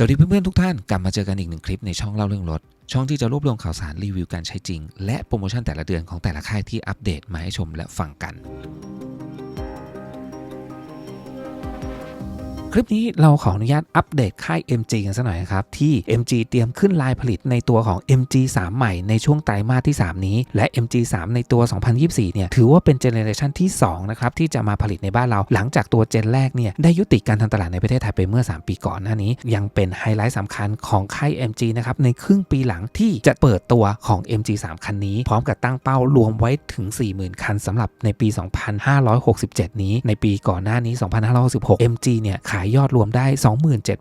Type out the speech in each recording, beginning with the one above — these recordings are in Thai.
สวัสดีเพื่อนๆทุกท่าน กลับมาเจอกันอีกหนึ่งคลิปในช่องเล่าเรื่องรถ ช่องที่จะรวบรวมข่าวสารรีวิวการใช้จริง และโปรโมชั่นแต่ละเดือนของแต่ละค่ายที่อัปเดตมาให้ชมและฟังกัน คลิปนี้เราขออนุญาตอัปเดตค่าย MG กันสักหน่อยครับ ที่ MG เตรียมขึ้นลายผลิตในตัวของ MG 3 ใหม่ในช่วงไตรมาสที่ 3 นี้ และ MG 3 ในตัว 2024 เนี่ย ถือว่าเป็นเจเนเรชันที่ 2 นะครับ ที่จะมาผลิตในบ้านเราหลังจากตัวเจนแรกเนี่ย ได้ยุติการทำตลาดในประเทศไทยไปเมื่อ 3 ปีก่อนหน้านี้ ยังเป็นไฮไลท์สำคัญของค่าย MG นะครับในครึ่งปีหลังที่จะเปิดตัวของ MG 3 คันนี้ พร้อมกับตั้งเป้ารวมไว้ถึง 40,000 คันสำหรับในปี 2567 นี้ในปีก่อนหน้านี้ 2566 MG เนี่ยขายายอดรวมได้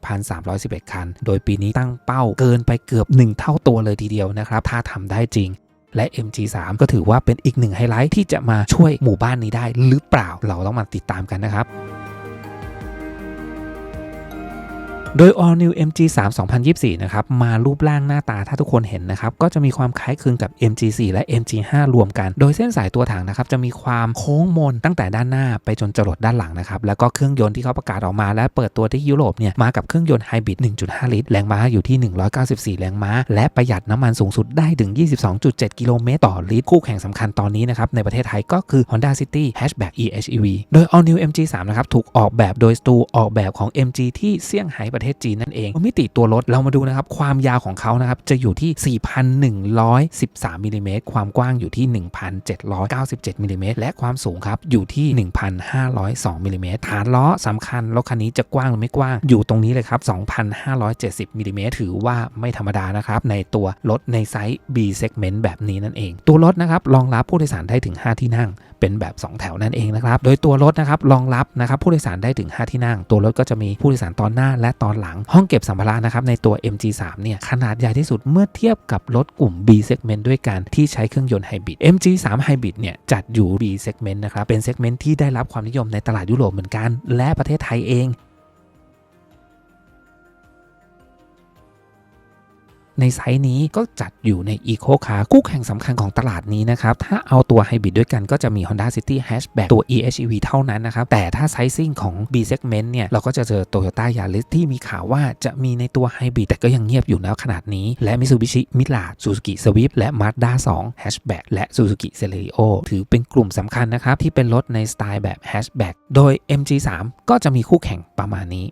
27,311 คัน โดยปีนี้ตั้งเป้าเกินไปเกือบ 1 เท่าตัวเลยทีเดียวนะครับ ถ้าทำได้จริง และ MG3 ก็ถือว่าเป็นอีกหนึ่งไฮไลท์ที่จะมาช่วยหมู่บ้านนี้ได้หรือเปล่าเราต้องมาติดตามกันนะครับ โดย All New MG3 2024 นะครับ มารูปร่างหน้าตาถ้าทุกคนเห็นนะครับ ก็จะมีความคล้ายคลึงกับ MG4 และ MG5 รวมกัน โดยเส้นสายตัวถังนะครับ จะมีความโค้งมนตั้งแต่ด้านหน้าไปจนจรดด้านหลังนะครับ แล้วก็เครื่องยนต์ที่เขาประกาศออกมาและเปิดตัวที่ยุโรปเนี่ย มากับเครื่องยนต์ไฮบริด 1.5 ลิตร แรงม้าอยู่ที่ 194 แรงม้า และประหยัดน้ำมันสูงสุดได้ถึง 22.7 กิโลเมตรต่อลิตร คู่แข่งสำคัญตอนนี้นะครับในประเทศไทยก็คือ Honda City Hatchback EHEV โดย All New MG3 นะครับถูกออกแบบโดยสตูออกแบบของ MG ที่เซี่ยงไฮ้ประเทศจีนนั่นเองมิติตัวรถเรามาดูนะครับความยาวของเขานะครับจะอยู่ที่ 4,113มิลลิเมตรความกว้างอยู่ที่ 1,797มิลลิเมตรและความสูงครับอยู่ที่ 1,502มิลลิเมตรฐานล้อสำคัญรถคันนี้จะกว้างหรือไม่กว้างอยู่ตรงนี้เลยครับ 2,570มิลลิเมตรถือว่าไม่ธรรมดานะครับในตัวรถในไซส์ B segment แบบนี้นั่นเอง ตัวรถนะครับรองรับผู้โดยสารได้ถึง 5 ที่นั่ง เป็นแบบ 2 แถวนั่นเองนะครับ โดยตัวรถนะครับรองรับนะครับผู้โดยสารได้ถึง 5 ที่นั่ง ตัวรถก็จะมีผู้โดยสารตอนหน้าและตอนหลัง ห้องเก็บสัมภาระนะครับในตัว MG3 เนี่ยขนาดใหญ่ที่สุดเมื่อเทียบกับรถกลุ่ม B segment ด้วยกันที่ใช้เครื่องยนต์ไฮบริด MG3 Hybrid เนี่ยจัดอยู่ B segment นะครับเป็น segment ที่ได้รับความนิยมในตลาดยุโรปเหมือนกัน และประเทศไทยเอง ในไซส์นี้ก็จัดอยู่ใน Eco Car คู่แข่งสำคัญของตลาดนี้นะครับ ถ้าเอาตัวไฮบริดด้วยกันก็จะมี Honda City Hatchback ตัว EHEV เท่านั้นนะครับ แต่ถ้าไซซิ่งของ B segment เนี่ย เราก็จะเจอ Toyota Yaris ที่มีข่าวว่าจะมีในตัวไฮบริดแต่ก็ยังเงียบอยู่แล้วขนาดนี้ และ Mitsubishi Mirage Suzuki Swift และ Mazda 2 Hatchback และ Suzuki Celerio ถือเป็นกลุ่มสำคัญนะครับที่เป็นรถในสไตล์แบบ Hatchback โดย MG3 ก็จะมีคู่แข่งประมาณนี้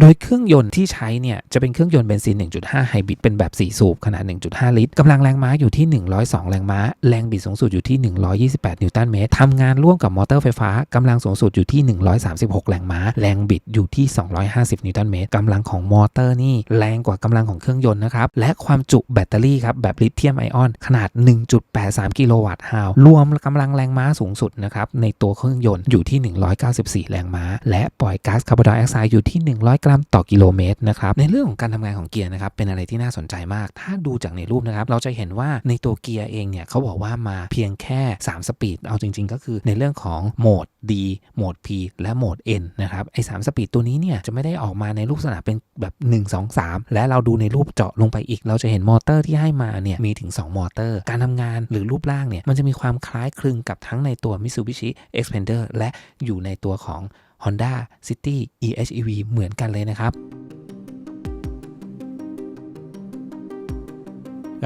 โดยเครื่องยนต์ที่ใช้เนี่ยจะเป็นเครื่องยนต์เบนซิน 1.5 ไฮบริดเป็นแบบ 4 สูบขนาด 1.5 ลิตรกำลังแรงม้าอยู่ที่ 102 แรงม้า แรงบิดสูงสุดอยู่ที่ 128 นิวตันเมตรทำงานร่วมกับมอเตอร์ไฟฟ้ากำลังสูงสุดอยู่ที่ 136 แรงม้า แรงบิดอยู่ที่ 250 นิวตันเมตรกำลังของมอเตอร์นี่แรงกว่ากำลังของเครื่องยนต์นะครับ และความจุแบตเตอรี่ครับแบบลิเธียมไอออนขนาด 1.83 กิโลวัตต์ฮาวรวมกำลังแรงม้าสูงสุดนะครับในตัวเครื่องยนต์อยู่ที่ 194 แรงม้า และปล่อยก๊าซคาร์บอนไดออกไซด์อยู่ที่100กรัมต่อกิโลเมตรนะครับในเรื่องของการทำงานของเกียร์นะครับเป็นอะไรที่น่าสนใจมาก ถ้าดูจากในรูปนะครับเราจะเห็นว่าในตัวเกียร์เองเนี่ยเขาบอกว่ามาเพียงแค่ 3 สปีด เอาจริง ๆ ก็คือในเรื่องของโหมด D โหมด P และโหมด N นะครับไอ้สสปีดตัวนี้เนี่ยจะไม่ได้ออกมาในลักษณะเป็นแบบ 1 2 3 และเราดูในรูปเจาะลงไปอีก เราจะเห็นมอเตอร์ที่ให้มาเนี่ยมีถึง 2 มอเตอร์ การทำงานหรือรูปร่างเนี่ยมันจะมีความคล้ายคลึงกับทั้งในตัว Mitsubishi Xpander และอยู่ในตัวของ Honda City EHEV เหมือนกันเลยนะครับ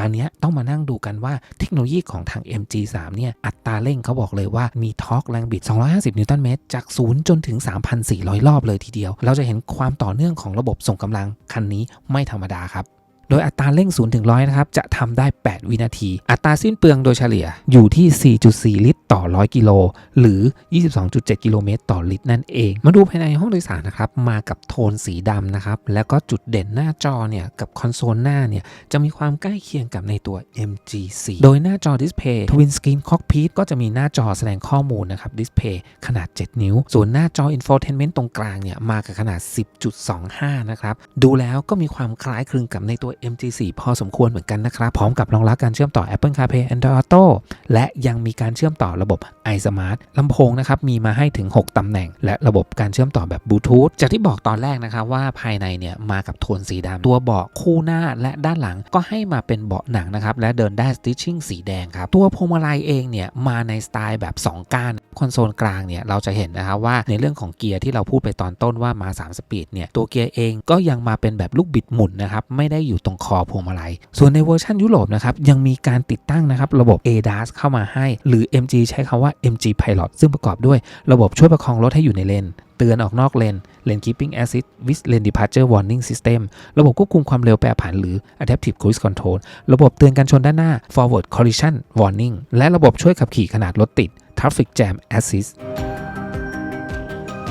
อันนี้ต้องมานั่งดูกันว่าเทคโนโลยีของทาง MG3 เนี่ย อัตราเร่งเขาบอกเลยว่ามีทอร์กแรงบิด 250 นิวตันเมตร จาก 0 จนถึง 3,400 รอบเลยทีเดียว เราจะเห็นความต่อเนื่องของระบบส่งกำลังคันนี้ไม่ธรรมดาครับ โดยอัตราเร่ง0ถึง100นะครับจะทำได้ 8 วินาที อัตราสิ้นเปลืองโดยเฉลี่ยอยู่ที่ 4.4 ลิตรต่อ 100 กิโล หรือ 22.7 กิโลเมตรต่อลิตรนั่นเอง มาดูภายในห้องโดยสารนะครับ มากับโทนสีดำนะครับ แล้วก็จุดเด่นหน้าจอเนี่ยกับคอนโซลหน้าเนี่ยจะมีความใกล้เคียงกับในตัว MG4 โดยหน้าจอดิสเพย์ Twin Screen Cockpit ก็จะมีหน้าจอแสดงข้อมูลนะครับดิสเพย์ขนาด 7 นิ้ว ส่วนหน้าจอ Infotainment ตรงกลางเนี่ยมากับขนาด 10.25 นะครับ ดูแล้วก็มีความคล้ายคลึงกับในตัว MG4 พอสมควรเหมือนกันนะครับ พร้อมกับรองรับการเชื่อมต่อ Apple CarPlay Android Auto และยังมีการเชื่อมต่อระบบ iSmart ลำโพงนะครับมีมาให้ถึง 6 ตำแหน่ง และระบบการเชื่อมต่อแบบบลูทูธจากที่บอกตอนแรกนะครับว่าภายในเนี่ยมากับโทนสีดำตัวเบาะคู่หน้าและด้านหลังก็ให้มาเป็นเบาะหนังนะครับและเดินได้สติชชิ่งสีแดงครับตัวพวงมาลัยเองเนี่ยมาในสไตล์แบบ 2 ก้านคอนโซลกลางเนี่ยเราจะเห็นนะครับว่าในเรื่องของเกียร์ที่เราพูดไปตอนต้นว่ามา 3 สปีดเนี่ยตัวเกียร์เองก็ยังมาเป็นแบบลูกบิดหมุนนะครับไม่ได้อยู่ตรงคอพวงมาลัย ส่วนในเวอร์ชันยุโรปนะครับยังมีการติดตั้งนะครับระบบ ADAS เข้ามาให้ หรือ MG ใช้คำว่า MG Pilot ซึ่งประกอบด้วยระบบช่วยประคองรถให้อยู่ในเลนเตือนออกนอกเลน Lane Keeping Assist with Lane Departure Warning System ระบบควบคุมความเร็วแปรผันหรือ Adaptive Cruise Control ระบบเตือนการชนด้านหน้า Forward Collision Warning และระบบช่วยขับขี่ขนาดรถติด Traffic Jam Assist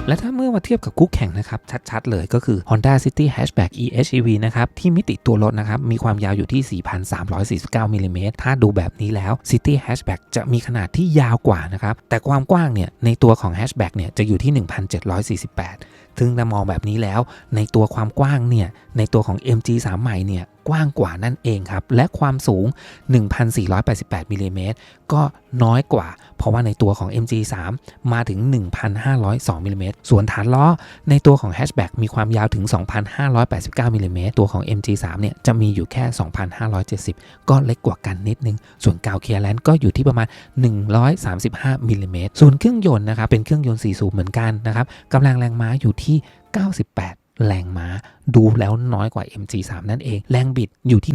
และถ้าเมื่อมาเทียบกับคู่แข่งนะครับ ชัดๆ เลยก็คือ Honda City Hatchback EHEV นะครับที่มิติตัวรถนะครับมีความยาวอยู่ที่ 4,349มิลลิเมตรถ้าดูแบบนี้แล้ว City Hatchback จะมีขนาดที่ยาวกว่านะครับแต่ความกว้างเนี่ยในตัวของ Hatchback เนี่ยจะอยู่ที่ 1,748ถึงจะมองแบบนี้แล้ว ในตัวความกว้างเนี่ยในตัวของ MG3 ใหม่เนี่ย กว้างกว่านั่นเองครับ และความสูง 1,488มิลลิเมตรก็น้อยกว่า เพราะว่าในตัวของ MG3 มาถึง 1,502มิลลิเมตรส่วนฐานล้อในตัวของ Hatchback มีความยาวถึง 2,589มิลลิเมตรตัวของ MG3 เนี่ยจะมีอยู่แค่ 2,570 ก็เล็กกว่ากันนิดนึง ส่วนกาวเคียร์แลนด์ก็อยู่ที่ประมาณ 135มิลลิเมตรส่วนเครื่องยนต์นะครับเป็นเครื่องยนต์4สูบเหมือนกันนะครับกำลังแรงม้าอยู่ที่ 98 แรงม้าดูแล้วน้อยกว่า MG3 นั่นเอง แรงบิดอยู่ที่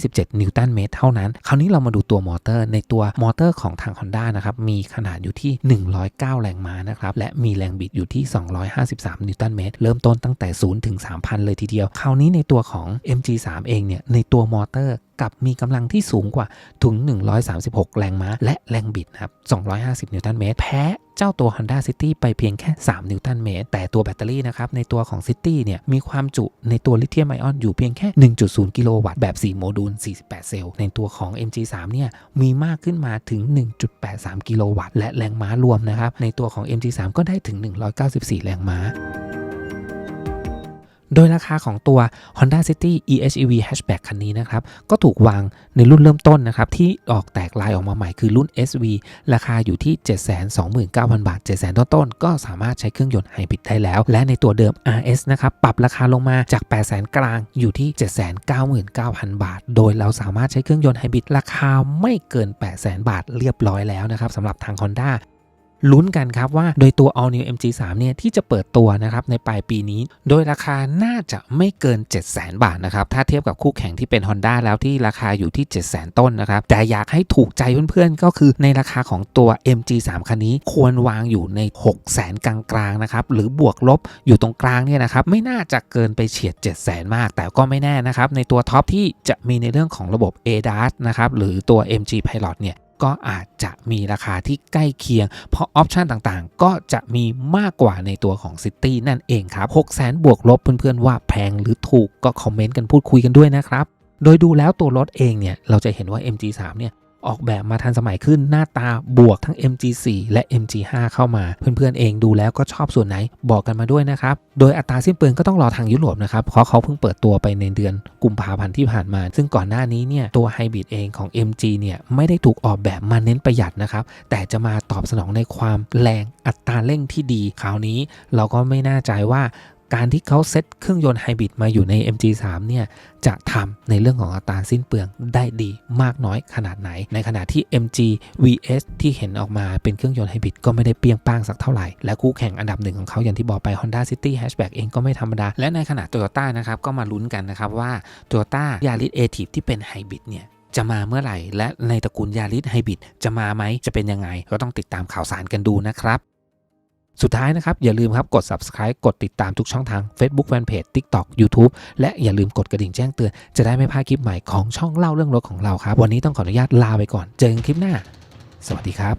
127 นิวตันเมตรเท่านั้น คราวนี้เรามาดูตัวมอเตอร์ในตัวมอเตอร์ของทาง Honda นะครับ มีขนาดอยู่ที่ 109 แรงม้านะครับ และมีแรงบิดอยู่ที่ 253 นิวตันเมตร เริ่มต้นตั้งแต่ 0 ถึง 3,000 เลยทีเดียว คราวนี้ในตัวของ MG3 เองเนี่ย ในตัวมอเตอร์ กับมีกำลังที่สูงกว่าถึง 136 แรงม้า และแรงบิดนะครับ 250 นิวตันเมตร แพ้เจ้าตัว Honda City ไปเพียงแค่ 3 นิวตันเมตร แต่ตัวแบตเตอรี่นะครับ ในตัวของ City เนี่ย มีความจุในตัวลิเธียมไอออนอยู่เพียงแค่ 1.0 กิโลวัตต์แบบ 4 โมดูล 48 เซลล์ ในตัวของ MG3 เนี่ย มีมากขึ้นมาถึง 1.83 กิโลวัตต์ และแรงม้ารวมนะครับ ในตัวของ MG3 ก็ได้ถึง 194 แรงม้า โดยราคาของตัว Honda City EHEV Hatchback คันนี้นะครับ ก็ถูกวางในรุ่นเริ่มต้นนะครับ ที่ออกแตกลายออกมาใหม่คือรุ่น SV ราคาอยู่ที่ 729,000 บาท 700,000 ต้นๆก็สามารถใช้เครื่องยนต์ไฮบริดได้แล้ว และในตัวเดิม RS นะครับ ปรับราคาลงมาจาก 800,000 กลางอยู่ที่ 799,000 บาท โดยเราสามารถใช้เครื่องยนต์ไฮบริดราคาไม่เกิน 800,000 บาทเรียบร้อยแล้วนะครับสำหรับทาง Honda ลุ้นกันครับว่าโดยตัว All New MG3 เนี่ยที่จะเปิดตัวนะครับในปลายปีนี้ โดยราคาน่าจะไม่เกิน 700,000 บาทนะครับถ้าเทียบกับคู่แข่งที่เป็น Honda แล้วที่ราคาอยู่ที่700,000ต้นนะครับแต่อยากให้ถูกใจเพื่อนๆ ก็คือในราคาของตัว MG3 คันนี้ควรวางอยู่ใน 600,000กลางๆนะครับหรือบวกลบอยู่ตรงกลางเนี่ยนะครับไม่น่าจะเกินไปเฉียด 700,000 มาก แต่ก็ไม่แน่นะครับในตัวท็อปที่จะมีในเรื่องของระบบ ADAS นะครับหรือตัว MG Pilot เนี่ย ก็อาจจะมีราคาที่ใกล้เคียง เพราะออปชันต่างๆ ก็จะมีมากกว่าในตัวของ City นั่นเองครับ 6 0แสนบวกลบเพื่อนๆว่าแพงหรือถูกก็คอมเมนต์กันพูดคุยกันด้วยนะครับ โดยดูแล้วตัวรถเองเนี่ยเราจะเห็นว่า MG3 เนี่ย ออกแบบมาทันสมัยขึ้นหน้าตาบวกทั้ง MG4 และ MG5 เข้ามา เพื่อนๆเองดูแล้วก็ชอบส่วนไหนบอกกันมาด้วยนะครับ โดยอัตราสิ้นเปลืองก็ต้องรอทางยุโรปนะครับเพราะเขาเพิ่งเปิดตัวไปในเดือนกุมภาพันธ์ที่ผ่านมา ซึ่งก่อนหน้านี้เนี่ยตัวไฮบริดเองของ MG เนี่ยไม่ได้ถูกออกแบบมาเน้นประหยัดนะครับแต่จะมาตอบสนองในความแรงอัตราเร่งที่ดีคราวนี้เราก็ไม่แน่ใจว่า การที่เขาเซตเครื่องยนต์ไฮบริดมาอยู่ใน MG3 เนี่ยจะทำในเรื่องของอัตราสิ้นเปลืองได้ดีมากน้อยขนาดไหน ในขณะที่ MG VS ที่เห็นออกมาเป็นเครื่องยนต์ไฮบริดก็ไม่ได้เปรียงป้างสักเท่าไหร่ และคู่แข่งอันดับหนึ่งของเขาอย่างที่บอกไป Honda City Hatchback เองก็ไม่ธรรมดา และในขณะ Toyota นะครับก็มาลุ้นกันนะครับว่า Toyota Yaris a t i v e ที่เป็นไฮบริดเนี่ยจะมาเมื่อไหร่ และในตระกูลยาริสไฮบริดจะมาไหมจะเป็นยังไง ก็ต้องติดตามข่าวสารกันดูนะครับ สุดท้ายนะครับ อย่าลืมครับกด subscribe กดติดตามทุกช่องทาง Facebook Fanpage TikTok YouTube และอย่าลืมกดกระดิ่งแจ้งเตือน จะได้ไม่พลาดคลิปใหม่ของช่องเล่าเรื่องรถของเราครับ วันนี้ต้องขออนุญาตลาไปก่อน เจอกันคลิปหน้า สวัสดีครับ